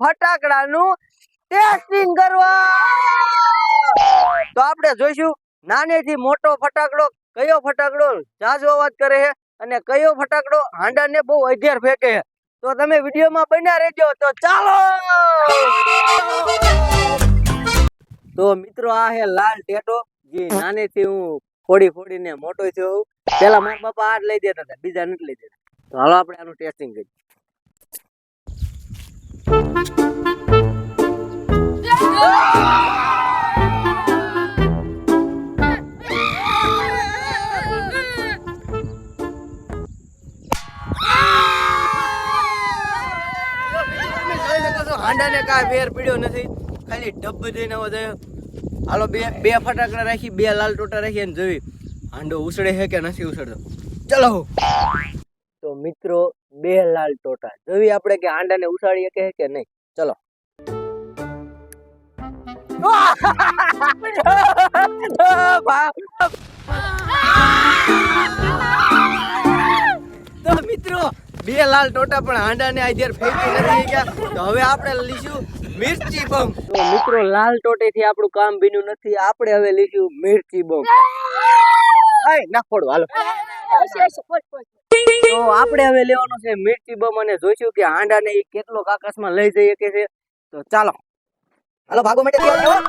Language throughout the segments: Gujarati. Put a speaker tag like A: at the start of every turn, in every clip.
A: ફટાકડાનું ટેસ્ટિંગ કરવા. તો આપણે જોઈશું, નાનેથી મોટો ફટાકડો કયો ફટાકડો જાજો અવાજ કરે છે અને કયો ફટાકડો હાંડાને બહુ અધેર ફેંકે છે. તો તમે વિડીયોમાં બન્યા રહેજો, તો ચાલો! તો મિત્રો, આ છે લાલ ટેટો, જે નાનેથી હું ફોડી ફોડીને મોટો થયો પેલા મારા બાપા આ જ લઈ દેતા હતા, બીજા નથી લઈ દેતા. તો હાલો આપણે આનું ટેસ્ટિંગ કરીએ. શકો છો કાંઈ વેર પીડ્યો નથી. ખાલી ઢબ જઈને વધારે હાલો, બે બે ફટાકડા રાખી, બે લાલ ટોટા રાખી અને જોઈ હાંડો ઉછળે છે કે નથી ઉછળતો? ચલો તો મિત્રો, બે લાલ ટોટા. જોઈ આપણે કે હાંડાને ઉછાળીએ કે કે નહીં? ચલો. તો બે લાલ ટોટા પણ હાંડાને આધેર ફેંકી નથી ગયા તો હવે આપણે લીધું મિર્ચી બમ. તો મિત્રો લાલ ટોટેથી આપણું કામ બીનું નથી. આપણે હવે લીધું મિર્ચી બમ. આય ના ફોડો હાલો. તો આપણે હવે લેવાનું છે મિર્ચી બમ અને જોઈશું કે હાંડાને એ કેટલો આકાશમાં લઈ જઈ શકે છે. તો ચાલો. હાલો ભાગો માટે તૈયાર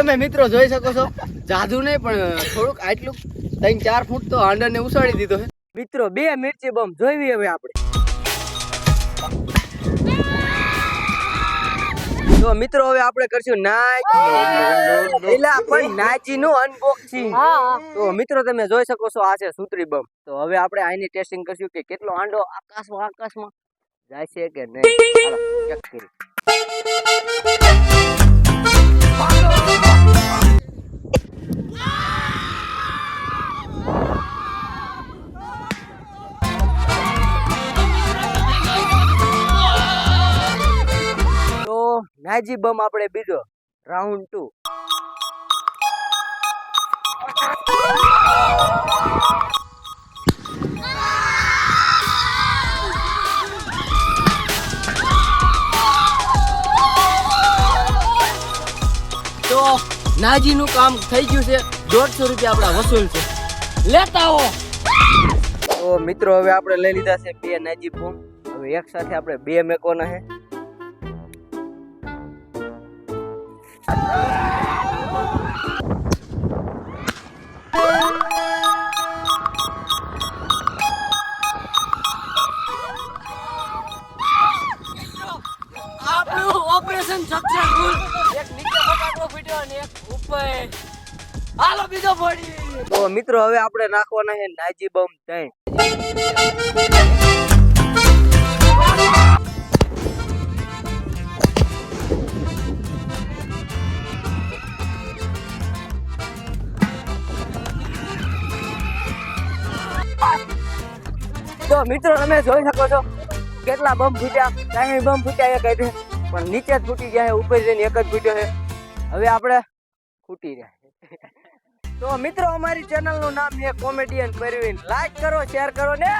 A: તમે મિત્રો જોઈ શકો છો જાદુ નહીં પણ થોડુંક આટલું ત્રણ ચાર ફૂટ તો હાંડાને ઉછાળી દીધો છે. મિત્રો બે મિર્ચી બમ જોઈવી હવે આપણે. તો મિત્રો હવે આપણે કરશું નાચ પેલા પણ નાચી નું અનબોક્સિંગ તો મિત્રો તમે જોઈ શકો છો આ છે સૂત્રી બમ. તો હવે આપણે આની ટેસ્ટિંગ કરશું કે કેટલો આંડો આકાશમાં આકાશમાં જાય છે કે નહીં. નાજી બમ આપણે બીજો રાઉન્ડ ટુ તો નાજીનું કામ થઈ ગયું છે. દોઢસો રૂપિયા આપણા વસૂલ છે. લેતા આવો. તો મિત્રો, હવે આપણે લઈ લીધા છે બે નાજી બમ હવે એક સાથે આપણે બે મેકોના છે. ઓપરેશન સક્સેસફુલ એક નીચે ફટાકડો ફૂટ્યો અને એક ઉપર. હાલો બીજો ફોડી તો મિત્રો હવે આપણે નાખવાના છે નાજી બમ ત્રણ તો મિત્રો, તમે જોઈ શકો છો કેટલા બમ ફૂટ્યા. કાંઈ બમ ફૂટ્યા એક કઈ પણ નીચે જ ફૂટી ગયા છે, ઉપર જઈને એક જ ફૂટ્યો છે. હવે આપણે ફૂટી રહ્યા તો મિત્રો, અમારી ચેનલનું નામ છે કોમેડિયન પરવીન લાઈક કરો શેર કરો ને